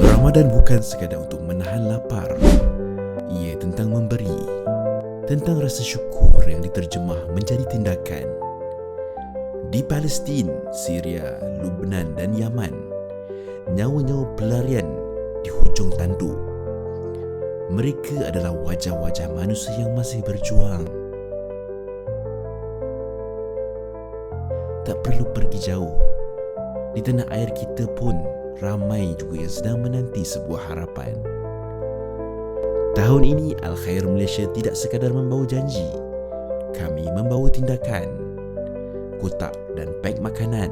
Ramadan bukan sekadar untuk menahan lapar. Ia tentang memberi. Tentang rasa syukur yang diterjemah menjadi tindakan. Di Palestin, Syria, Lubnan dan Yaman, nyawa-nyawa pelarian di hujung tanduk. Mereka adalah wajah-wajah manusia yang masih berjuang. Tak perlu pergi jauh. Di tanah air kita pun ramai juga yang sedang menanti sebuah harapan. Tahun ini Al Khair Malaysia tidak sekadar membawa janji. Kami membawa tindakan. Kotak dan beg makanan.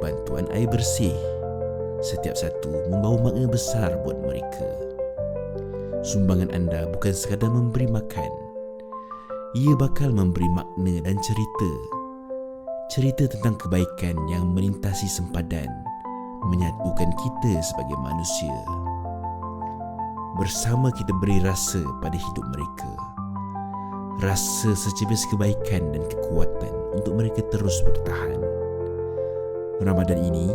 Bantuan air bersih. Setiap satu membawa makna besar buat mereka. Sumbangan anda bukan sekadar memberi makan. Ia bakal memberi makna dan cerita. Cerita tentang kebaikan yang melintasi sempadan menyatukan kita sebagai manusia. Bersama kita beri rasa pada hidup mereka. Rasa secebis kebaikan dan kekuatan untuk mereka terus bertahan. Ramadan ini,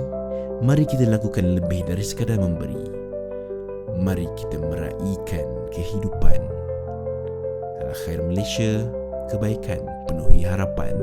mari kita lakukan lebih dari sekadar memberi. Mari kita meraihkan kehidupan. Al Khair Malaysia, kebaikan penuhi harapan.